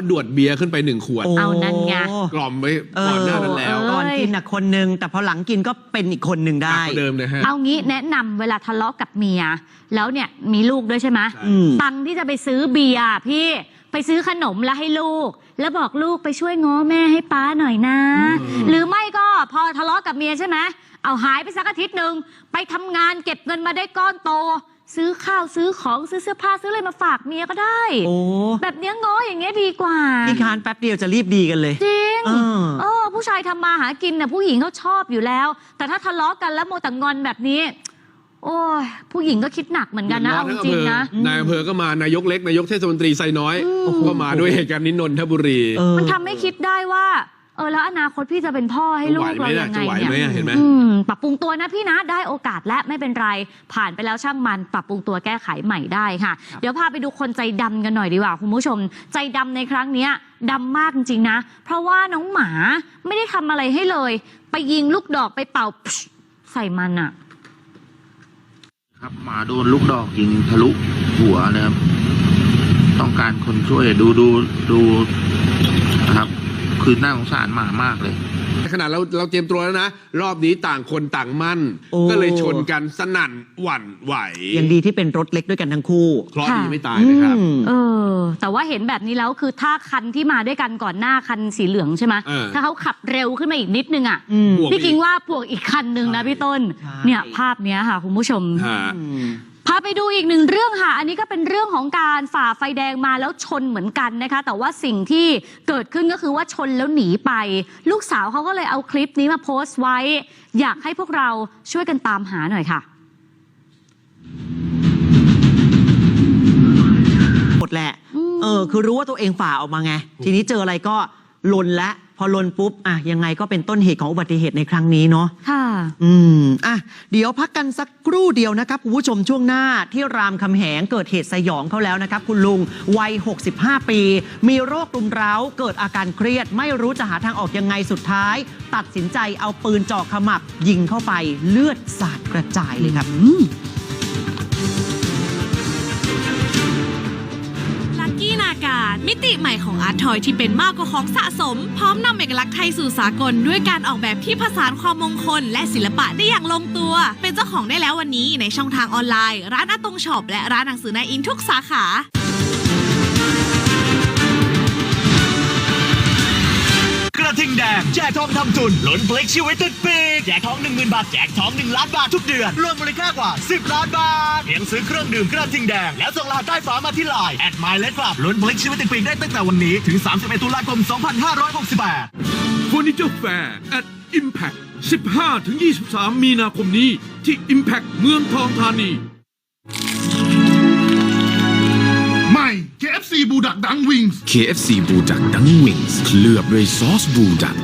เขาดวดเบียร์ขึ้นไปหนึ่งขวดโอ้เอานั่นไง กล่อมไว้ก่อนหน้านั้นแล้วเออก่อนกินน่ะคนหนึง แต่พอหลังกินก็เป็นอีกคนหนึ่งหนัได้กกว่าเดิมเลยฮะ เอางี้แนะนำเวลาทะเลาะกับเมีย แล้วเนี่ยมีลูกด้วยใช่ไหมใช่ อืม ตังค์ที่จะไปซื้อเบียร์พี่ไปซื้อขนมแล้วให้ลูก แล้วบอกลูกไปช่วยง้อแม่ให้ป้าหน่อยนะ หรือไม่ก็พอทะเลาะกับเมียใช่ไหมเอาหายไปสักอาทิตย์หนึ่งไปทำงานเก็บเงินมาได้ก้อนโต ซื้อข้าวซื้อของซื้อเสื้อผ้าซื้ออะไรมาฝากเมียก็ได้ โอ้แบบเนี้ยง้ออย่างเงี้ยดีกว่า พี่คานแป๊บเดียวจะรีบดีกันเลย จริงเออ เออ ผู้ชายทำมาหากินน่ะผู้หญิงเขาชอบอยู่แล้ว แต่ถ้าทะเลาะกันแล้วโมวแต่งอนแบบนี้ โอ้ยผู้หญิงก็คิดหนักเหมือนกันนะเอาจริงๆนะ นายอำเภอก็มานายกเล็กนายกเทศมนตรีไซน้อย ก็มาด้วยเหตุการณ์นี้นนทบุรี เออ มันทำให้คิดได้ว่า เออแล้วอนาคตพี่จะเป็นพ่อให้ลูกไหวไหมเราล่ะยังไงจะไหวเนี่ยไหมอะเห็นไหมอืมปรับปรุงตัวนะพี่นะได้โอกาสและไม่เป็นไร ผ่านไปแล้วช่างมัน ปรับปรุงตัวแก้ไขใหม่ได้ค่ะ เดี๋ยวพาไปดูคนใจดำกันหน่อยดีกว่าคุณผู้ชม ใจดำในครั้งเนี้ยดำมากจริงๆนะ เพราะว่าน้องหมาไม่ได้ทำอะไรให้เลย ไปยิงลูกดอกไปเป่าใส่มันอะครับหมาโดนลูกดอกยิงทะลุหัวนะครับ ต้องการคนช่วยดูดูดูนะครับ คือน่าสงสารหมามากเลย ขนาดเราเราเตรียมตัวแล้วนะ รอบนี้ต่างคนต่างมั่น โอ้ ก็เลยชนกันสนั่นหวั่นไหวยังดีที่เป็นรถเล็กด้วยกันทั้งคู่เคราะห์ดีค่ะไม่ตายนะครับ อืม เออ แต่ว่าเห็นแบบนี้แล้วคือถ้าคันที่มาด้วยกันก่อนหน้าคันสีเหลืองใช่ไหมเออ ถ้าเขาขับเร็วขึ้นมาอีกนิดนึงอะ อืม บวกพี่คิงว่าบวกอีกคันหนึ่งนะพี่ต้น ใช่ เนี่ยภาพเนี้ยค่ะคุณผู้ชม ฮะ อืม พาไปดูอีกหนึ่งเรื่องค่ะ อันนี้ก็เป็นเรื่องของการฝ่าไฟแดงมาแล้วชนเหมือนกันนะคะ แต่ว่าสิ่งที่เกิดขึ้นก็คือว่าชนแล้วหนีไป ลูกสาวเขาก็เลยเอาคลิปนี้มาโพสต์ไว้ อยากให้พวกเราช่วยกันตามหาหน่อยค่ะหมดแหละอเออ คือรู้ว่าตัวเองฝ่าออกมาไง ทีนี้เจออะไรก็ลนและ อลนปุ๊บอะยังไงก็เป็นต้นเหตุของอุบัติเหตุในครั้งนี้เนาะค่ะ อืมอะเดี๋ยวพักกันสักครู่เดียวนะครับคุณผู้ชมช่วงหน้าที่รามคำแหงเกิดเหตุสยองเขาแล้วนะครับ คุณลุงวัย 65 ปี มีโรครุมเร้า เกิดอาการเครียด ไม่รู้จะหาทางออกยังไงสุดท้าย ตัดสินใจเอาปืนจ่อขมับยิงเข้าไปเลือดสาดกระจายเลยครับ มิติใหม่ของอาร์ตทอยที่เป็นมากกว่าของสะสม พร้อมนำเอกลักษณ์ไทยสู่สากล ด้วยการออกแบบที่ผสานความมงคล และศิลปะได้อย่างลงตัว เป็นเจ้าของได้แล้ววันนี้ในช่องทางออนไลน์ ร้านอาตงช็อปและร้านหนังสือนายอินทุกสาขา ระทิงแดง แจกทองทำทุนลุ้นพลิกชีวิตติดปีกแจกทอง 10,000 บาท แจกทอง 1 ล้านบาททุกเดือน รวมมูลค่ากว่า 10 ล้านบาทเพียงซื้อเครื่องดื่มกระทิงแดง แล้วส่งรหัสใต้ฝามาที่ไลน์แอดไมล์เลสครับลุ้นพลิกชีวิตติดปีกได้ตั้งแต่วันนี้ถึง 31 ตุลาคม 2568เฟอร์นิเจอร์แฟร์ at Impact 15-23 มีนาคมนี้ที่ Impact เมืองทองธานี KFC บูดักดังวิงส์ KFC บูดักดังวิงส์เคลือบด้วยซอสบูดัก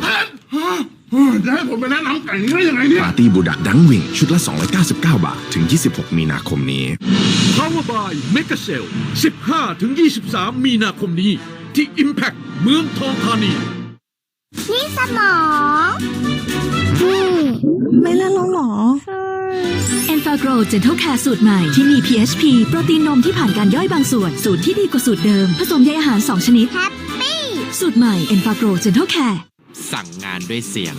จะให้ผมไปแนะนำไก่นี้ได้ยังไงเนี่ยปาร์ตี้บูดักดังวิง ชุดละ 299 บาท ถึง 26 มีนาคมนี้ Power by Mega Sale 15-23 มีนาคมนี้ ที่ Impact เมืองทองธานี นี่สมอง โกรเจน t ท e แคร์สูตรใหม่ ที่มี PHP โปรตีนนมที่ผ่านการย่อยบางส่วน สูตรที่ดีกว่าสูตรเดิม ผสมใยอาหาร 2 ชนิด แฮปปี้ สูตรใหม่เอนฟาโกรเจน t ท e แคร์สั่งงานด้วยเสียง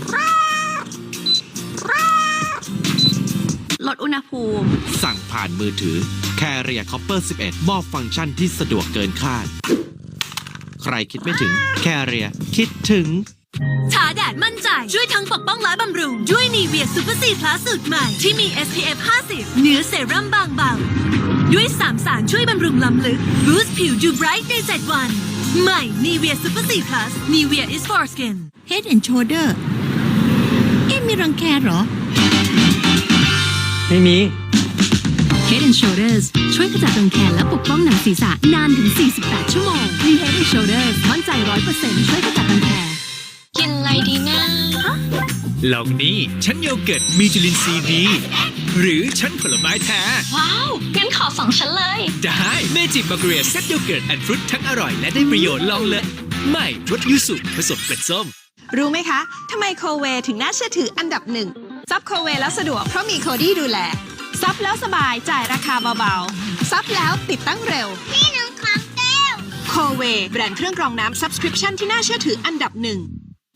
ลดอุณหภูมิ สั่งผ่านมือถือ Carrier Copper 11 มอบฟังก์ชันที่สะดวกเกินคาด ใครคิดไม่ถึง Carrier คิดถึง ทาแดดมั่นใจ ช่วยทั้งปกป้องและบำรุง ด้วยนีเวียซูเปอร์ซีพลัสสูตรใหม่ ที่มี SPF 50เนื้อเซรั่มบางเบา ด้วย3สารช่วยบำรุงล้ำลึกบูสต์ผิวดูไบรท์ใน 7 วัน ใหม่นีเวียซูเปอร์ซีพลัสนีเวีย is for skin Head and Shoulder เอ๊ะมีรังแคเหรอ ไม่มี Head and Shoulders ช่วยขจัดรังแคและปกป้องหนังศีรษะนานถึง 48 ชั่วโมงมี Head and Shoulders มั่นใจ 100%ช่วยขจัดรังแค ลองนี่ชั้นโยเกิร์ตมีจุลินทรีย์ดี หรือชั้นผลไม้แท้ ว้าว งั้นขอสองชั้นเลย ได้เมจิบักเรียเซตโยเกิร์ตแอนด์ฟรุตทั้งอร่อยและได้ประโยชน์ลองเลยใหม่รสยูสุผสมเกล็ดส้ม รู้ไหมคะทำไมโคเวถึงน่าเชื่อถืออันดับหนึ่งซับโคเวแล้วสะดวกเพราะมีโคดี้ดูแลซับแล้วสบายจ่ายราคาเบาๆซับแล้วติดตั้งเร็ว พี่น้องของแก้วโคเวแบรนด์เครื่องกรองน้ำ subscription ที่น่าเชื่อถืออันดับหนึ่ง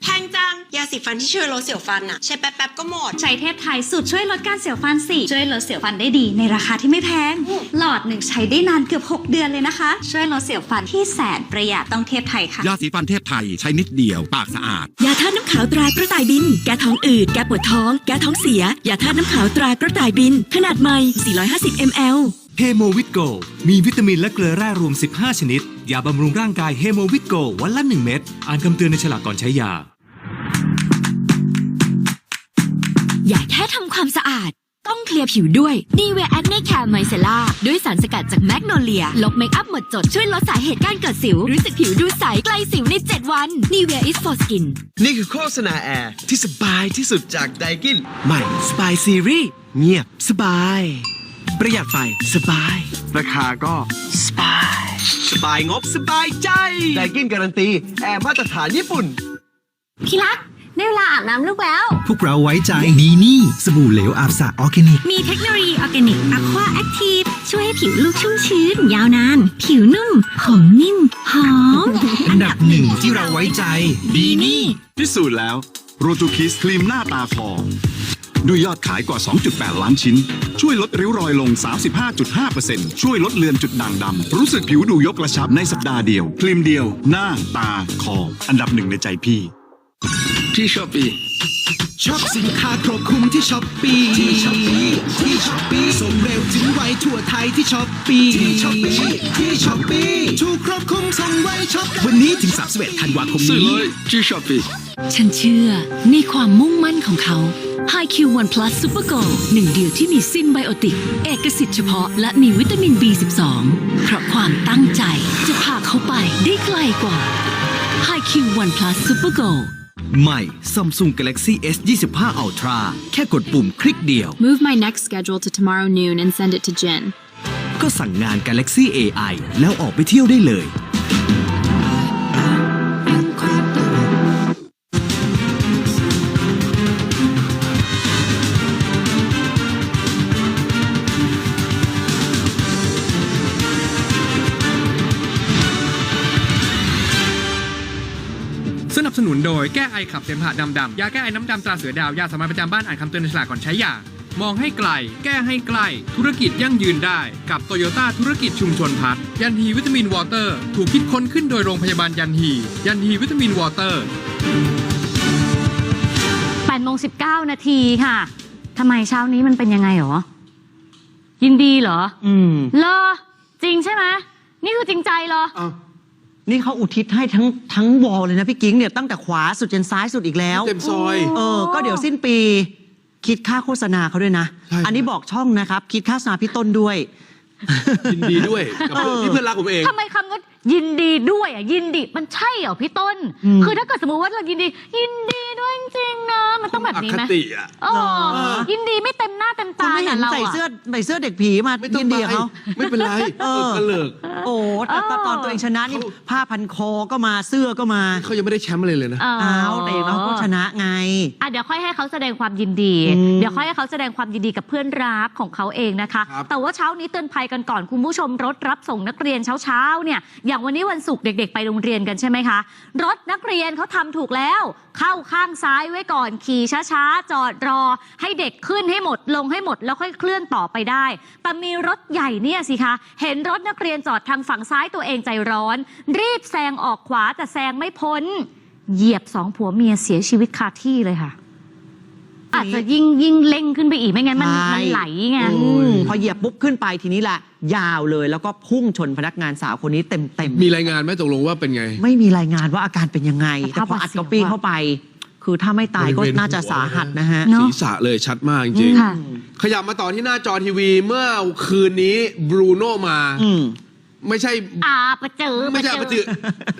แพงจัง ยาสีฟันที่ช่วยลดเสียวฟันอะใช้แป๊บๆก็หมด ใช้เทพไทยสูตรช่วยลดการเสียวฟันสิช่วยลดเสียวฟันได้ดีในราคาที่ไม่แพง หลอดหนึ่งใช้ได้นานเกือบ 6 เดือนเลยนะคะ ช่วยลดเสียวฟันที่แสนประหยัดต้องเทพไทยค่ะ ยาสีฟันเทพไทยใช้นิดเดียว ปากสะอาด ยาธาตุน้ำขาวตรากระต่ายบิน แก้ท้องอืด แก้ปวดท้อง แก้ท้องเสีย ยาธาตุน้ำขาวตรากระต่ายบิน ขนาดใหม่ 450 ml เฮโมวิตโกมีวิตามินและเกลือแร่รวม 15 ชนิด ยาบำรุงร่างกายเฮโมวิตโกวันละ 1 เม็ด อ่านคำเตือนในฉลากก่อนใช้ยา อย่าแค่ทำความสะอาด ต้องเคลียร์ผิวด้วย n ีเวียแอคเน่แคร์ไมเซล่าด้วยสารสกัดจากแมกโนเลีย ลบเมคอัพหมดจด ช่วยลดสาเหตุการเกิดสิว รู้สึกผิวดูใสไกลสิวใน 7 วัน n ีเวีย is for skin นี่คือโฆษณาแอร์ที่สบายที่สุดจากไดกินใหม่สบายซีรีส์เงียบสบาย ประหยัดไฟสบาย ราคาก็สบาย สบายงบสบายใจไดกินการันตี แอร์มาตรฐานญี่ปุ่นที่รักได้เวลาอาบน้ำลูกแล้ว พวกเราไว้ใจดีนี่ สบู่เหลวอาบสระออร์แกนิก มีเทคโนโลยีออร์แกนิกอะควาแอคทีฟช่วยให้ผิวลูกชุ่มชื้น ยาวนาน ผิวนุ่ม ผมนิ่ม หอม อันดับหนึ่งที่เราไว้ใจดีนี่ พิสูจน์แล้ว โรตูคิสครีมหน้าตาทอง ด้วยยอดขายกว่า 2.8 ล้านชิ้น ช่วยลดริ้วรอยลง 35.5%ช่วยลดเลือนจุดด่างดำ รู้สึกผิวดูยกกระชับในสัปดาห์เดียว ครีมเดียว หน้า ตา คอ อันดับหนึ่งในใจพี่ ที่ช้อปปี้ช็อปสินค้าครบคลุมที่ช้อปปีที่ช้อปปีที่ช้อปปีส่งเร็วถึงไวทั่วไทยที่ช้อปปีที่ช้อปปีที่ช้อปปีถูกครบคลุมส่งไวช็อปวันนี้ถึง31ธันวาคมซื้อนี้เลยที่ช้อปปี้ฉันเชื่อในความมุ่งมั่นของเขา HiQ One Plus Super Go หนึ่งเดียวที่มีซินไบโอติก เอกสิทธิ์เฉพาะ และมีวิตามิน B12 เพราะความตั้งใจจะพาเขาไปได้ไกลกว่า HiQ One Plus Super Go ใหม่ Samsung Galaxy S 25 Ultra แค่กดปุ่มคลิกเดียว Move my next schedule to tomorrow noon and send it to Jen ก็สั่งงาน Galaxy AI แล้วออกไปเที่ยวได้เลย นับสนุนโดยแก้ไอขับเสมหะดำดำยาแก้ไอน้ำดำตราเสือดาวยาสามัญประจำบ้านอ่านคำเตือนในฉลากก่อนใช้ยามองให้ไกล แก้ให้ใกล้ ธุรกิจยั่งยืนได้ กับโตโยต้าธุรกิจชุมชนพัฒน์ยันฮีวิตามินวอเตอร์ ถูกคิดค้นขึ้นโดยโรงพยาบาลยันฮี ยันฮีวิตามินวอเตอร์8โมง19 นาทีค่ะ ทำไมเช้านี้มันเป็นยังไงหรอ ยินดีเหรอ อืมเหรอจริงใช่ไหม นี่คือจริงใจเหรอ นี่เขาอุทิศให้ทั้งทั้งวอลเลยนะพี่กิ้งเนี่ยตั้งแต่ขวาสุดจนซ้ายสุดอีกแล้ว เต็มซอย เออ ก็เดี๋ยวสิ้นปี คิดค่าโฆษณาเขาด้วยนะ ใช่ครับอันนี้บอกช่องนะครับ คิดค่าโฆษณาพี่ต้นด้วย ยินดีด้วยกับเพื่อนที่เพื่อนรักผมเอง ทำไมคำว่ายินดีด้วยอะยินดีมันใช่เหรอพี่ต้นอืมคือถ้าเกิดสมมติว่าเรายินดี ยินดีด้วยจ ริงๆนะมันต้องแบบนี้ไหมอคติอะ อ๋อเหรอยินดีไม่เต็มหน้าเต็มคุณตาไม่เห็นเราใส่อะเสื้อใส่เสื้อเด็กผีมาไม่ต้องยินดีกับเขาไปไม่เป็นไรเอเออ อกระเลิก โอ้แต่แต่ตอนตัวเองชนะนี่ผ้าพันคอก็มาเสื้อก็มาเขายังไม่ได้แชมป์อะไรเลยนะอ๋ออ้าวแต่อย่างน้อยเขาชนะไง อะเดี๋ยวค่อยให้เขาแสดงความยินดี อืม เดี๋ยวค่อยให้เขาแสดงความยินดีกับเพื่อนรักของเขาเองนะคะ ครับ แต่ว่าเช้านี้เตือนภัยกันก่อนคุณผู้ชมรถรับส่งนักเรียนเช้าๆเนี่ย อย่างวันนี้วันศุกร์เด็ก ๆ ไปโรงเรียนกันใช่ไหมคะ รถนักเรียนเขาทำถูกแล้ว เข้าข้างซ้ายไว้ก่อนขี่ช้าๆ จอดรอ ให้เด็กขึ้นให้หมดลงให้หมดแล้วค่อยเคลื่อนต่อไปได้ แต่มีรถใหญ่เนี่ยสิคะ เห็นรถนักเรียนจอดทางฝั่งซ้ายตัวเองใจร้อน รีบแซงออกขวาแต่แซงไม่พ้น เหยียบสองผัวเมียเสียชีวิตคาที่เลยค่ะ อาจจะยิ่งยิ่งเร่งขึ้นไปอีกไม่งั้นมันใช่ มันไหลไง อืมพอเหยียบปุ๊บขึ้นไปทีนี้แหละยาวเลยแล้วก็พุ่งชนพนักงานสาวคนนี้เต็มเต็มๆมีรายงานไหมตกลงว่าเป็นไง ไม่มีรายงานว่าอาการเป็นยังไงสแต่ภาพพออัดหวาดเสียวก๊อปปี้อะเข้าไป คือถ้าไม่ตายก็บริเวณน่าจะหัวสาหัสนะฮะเนอะศีรษะเลยชัดมากจริงค่ะ ๆขยับมาต่อที่หน้าจอทีวีเมื่อคืนนี้บรูโน่มา อืม ไม่ใช่ อาประเจอไม่ใช่ปฏิ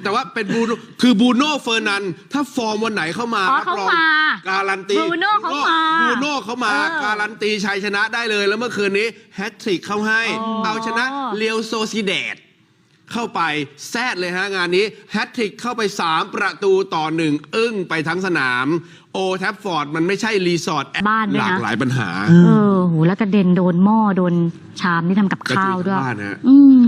แต่ว่าเป็นบรูโน่คือบูโน่เฟอร์นันด์ถ้าฟอร์มวันไหนเข้ามาอ๋อรับเขารองมาการันตีบรูโน่เขามาบรูโน่เขามาเออการันตีชัยชนะได้เลยแล้วเมื่อคืนนี้แฮตทริกเข้าให้ อ๋อ เอาชนะเลียวโซซิเดต เข้าไปแซดเลยฮะงานนี้แฮตทริกเข้าไป 3 ประตูต่อหนึ่งอึ้งไปทั้งสนาม โอแทฟฟอร์ดมันไม่ใช่รีสอร์ทบ้านด้วยนะหลากหลายปัญหาเออโหแล้วกระเด็นโดนหม้อโดนชามที่ทำกับข้าวด้วยกระจุยทั้งบ้านฮะ อืม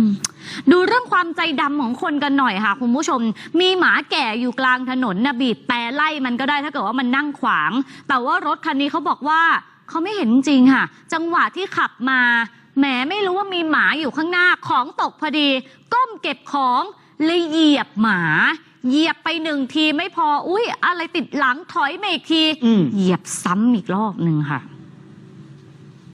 ดูเรื่องความใจดำของคนกันหน่อยค่ะ คุณผู้ชม มีหมาแก่อยู่กลางถนนนะบีบแต่ไล่มันก็ได้ถ้าเกิดว่ามันนั่งขวาง แต่ว่ารถคันนี้เขาบอกว่าเขาไม่เห็นจริงๆค่ะ จังหวะที่ขับมา แหมไม่รู้ว่ามีหมาอยู่ข้างหน้าของตกพอดี ก้มเก็บของเลยเหยียบหมา เหยียบไปหนึ่งทีไม่พอ อุ้ยอะไรติดหลังถอยมาอีกที อืม เหยียบซ้ำอีกรอบหนึ่งค่ะ